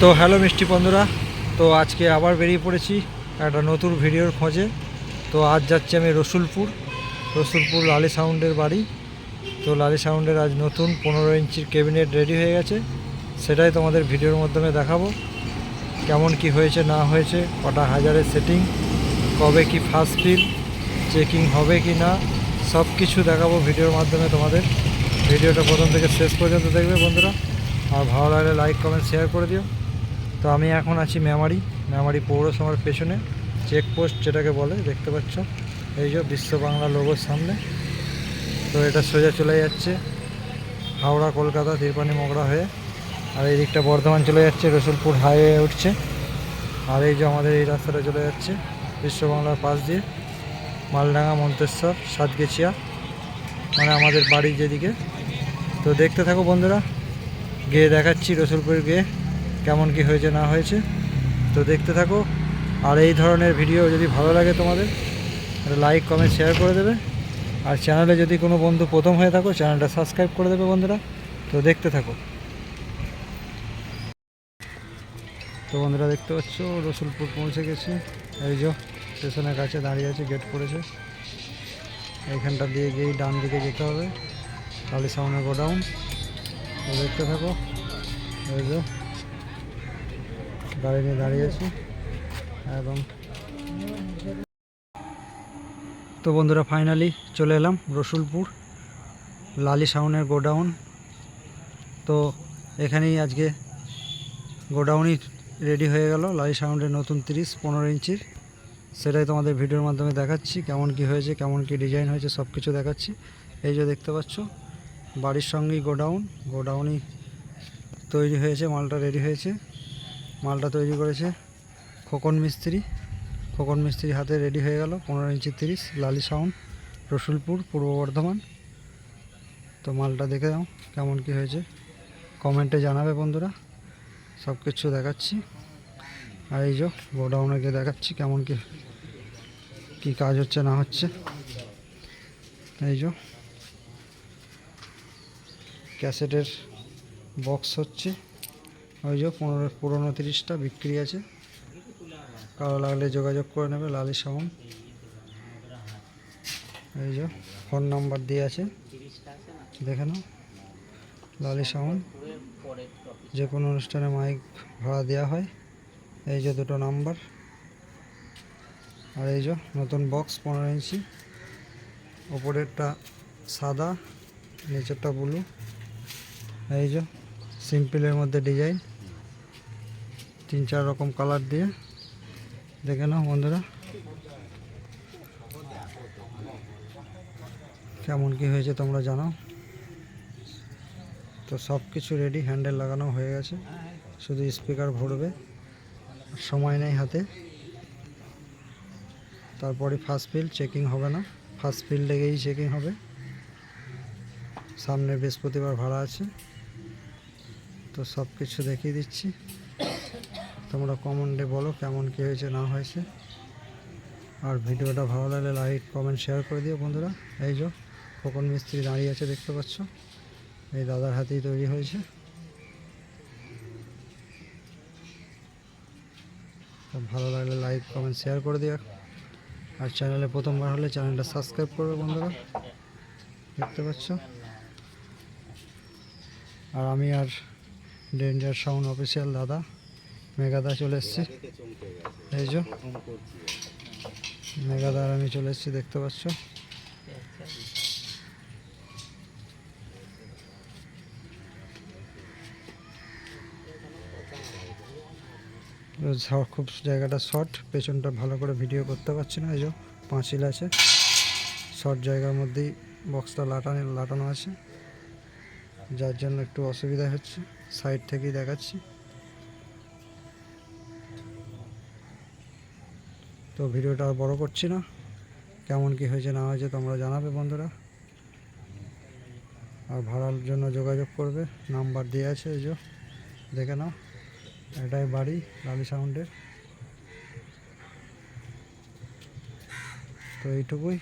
তো হ্যালো মিষ্টি বন্ধুরা, তো আজকে আবার বেরিয়ে পড়েছি একটা নতুন ভিডিওর খোঁজে। তো আজ যাচ্ছি আমি রসুলপুর রসুলপুর লালি সাউন্ডের বাড়ি। তো লালি সাউন্ডের আজ নতুন পনেরো ইঞ্চির ক্যাবিনেট রেডি হয়ে গেছে, সেটাই তোমাদের ভিডিওর মাধ্যমে দেখাবো। কেমন কি হয়েছে, না হয়েছে, কটা হাজারের সেটিং কবে কি ফার্স্ট ফিল চেকিং হবে কি না, সব কিছু দেখাবো ভিডিওর মাধ্যমে তোমাদের। ভিডিওটা প্রথম থেকে শেষ পর্যন্ত দেখবে বন্ধুরা। আর ভালো লাগলে লাইক কমেন্ট শেয়ার করে দিও। তো আমি এখন আছি মেমারি মেমারি পৌরসভার পেছনে চেকপোস্ট যেটাকে বলে, দেখতে পাচ্ছ? এই যে বিশ্ব বাংলা লোগোর সামনে। তো এটা সোজা চলে যাচ্ছে হাওড়া, কলকাতা, তিরপানি, মগরা হয়ে। আর এই দিকটা বর্ধমান চলে যাচ্ছে, রসুলপুর হাইওয়ে উঠছে। আর এই যে আমাদের এই রাস্তাটা চলে যাচ্ছে বিশ্ব বাংলার পাশ দিয়ে। মালডাঙ্গা, মন্তেশ্বর, সাতগেছিয়া মানে আমাদের বাড়ির যেদিকে। তো দেখতে থাকো বন্ধুরা, গিয়ে দেখাচ্ছি রসুলপুর গিয়ে। কেমন কি হয়েছে না হয়েছে, তো দেখতে থাকো। আর এই ধরনের ভিডিও যদি ভালো লাগে তোমাদের লাইক কমেন্ট শেয়ার করে দেবে। আর চ্যানেলে যদি কোনো বন্ধু প্রথম হয়ে থাকো চ্যানেলটা সাবস্ক্রাইব করে দেবে বন্ধুরা। তো দেখতে থাকো। তো বন্ধুরা দেখতে পাচ্ছ, রসুলপুর পৌঁছে গেছি। এই যে স্টেশনের কাছে দাঁড়িয়ে আছে গেট পড়েছে। এইখানটা দিয়ে গিয়েই ডান দিকে যেতে হবে। কালী সাউনের গোডাউন দেখতে থাকো। এই যে গাড়ি নিয়ে দাঁড়িয়ে আছি এবং তো বন্ধুরা ফাইনালি চলে এলাম রসুলপুর, লালি সাউনের গোডাউন। তো এখানেই আজকে গোডাউনই রেডি হয়ে গেল, লালি সাউন্ডের নতুন তিরিশ, পনেরো ইঞ্চির। সেটাই তোমাদের ভিডিওর মাধ্যমে দেখাচ্ছি, কেমন কি হয়েছে, কেমন কি ডিজাইন হয়েছে সব কিছু দেখাচ্ছি। এই যে দেখতে পাচ্ছ, বাড়ির সঙ্গেই গোডাউন, গোডাউনই তৈরি হয়েছে, মালটা রেডি হয়েছে। মালটা তৈরি করেছে খোকন মিস্ত্রি। খোকন মিস্ত্রি হাতে রেডি হয়ে গেল, পনেরো ইঞ্চি তিরিশ, লালি সাউন্ড রসুলপুর, পূর্ব বর্ধমান। তো মালটা দেখে দাও কেমন কি হয়েছে। কমেন্টে জানাবে বন্ধুরা। সব কিছু দেখাচ্ছি। আর এই যে গোডাউনে গিয়ে দেখাচ্ছি কেমন কি কি কাজ হচ্ছে না হচ্ছে। এই যে ক্যাসেটের বক্স হচ্ছে। ওই যে পনেরো, পুরোনো তিরিশটা বিক্রি আছে। কারও লাগলে যোগাযোগ করে নেবে, লালি সাউন্ড এই যে ফোন নাম্বার দিয়ে আছে। দেখে নাও। লালি সাউন্ড যে কোনো অনুষ্ঠানে মাইক ভাড়া দেওয়া হয়। এই যে দুটো নাম্বার। আর এই যে নতুন বক্স পনেরো ইঞ্চি। ওপরেরটা সাদা, নিচেরটা ব্লু। এই যে সিম্পলের মধ্যে ডিজাইন। তিন, চার রকম কালার দিয়ে। দেখে নাও বন্ধুরা। কেমন কি হয়েছে তোমরা জানাও। তো সব কিছু রেডি হ্যান্ডেল লাগানো হয়ে গেছে। শুধু স্পিকার ভরবে। সময় নেই হাতে। তারপরে ফার্স্ট ফিল চেকিং হবে না। ফার্স্ট ফিল লেগেই চেকিং হবে। সামনে বৃহস্পতিবার ভাড়া আছে। তো সব কিছু দেখিয়ে দিচ্ছি। তোমরা কমেন্টে বলো কেমন কী হয়েছে, না হয়েছে। আর ভিডিওটা ভালো লাগলে লাইক কমেন্ট শেয়ার করে দিও বন্ধুরা। এই যে খোকন মিস্ত্রি দাঁড়িয়ে আছে দেখতে পাচ্ছ। এই দাদার হাতেই তৈরি হয়েছে। ভালো লাগলে লাইক কমেন্ট শেয়ার করে দিও। আর চ্যানেলে প্রথমবার হলে চ্যানেলটা সাবস্ক্রাইব করবে বন্ধুরা। দেখতে পাচ্ছ? আর আমি আর ডেঞ্জার সাউন্ড অফিসিয়াল দাদা। মেঘাদা চলে এসেছি। এই যে। মেগাদা আর আমি চলে এসেছি, দেখতে পাচ্ছ? খুব জায়গাটা শর্ট, পেছনটা ভালো করে ভিডিও করতে পারছি না, এই যে পাঁচিল আছে। শর্ট জায়গার মধ্যেই বক্সটা লাটানো লাটানো আছে। যার জন্য একটু অসুবিধা হচ্ছে। সাইড থেকেই দেখাচ্ছি। তো ভিডিওটা আর বড় করছি না। কেমন কি হয়েছে না হয়েছে তোমরা জানাবে বন্ধুরা। আর ভাড়ার জন্য যোগাযোগ করবে। নাম্বার দিয়ে আছে এই যে, দেখে নাও। এটাই বাড়ি, লালি সাউন্ডের। তো এইটুকুই।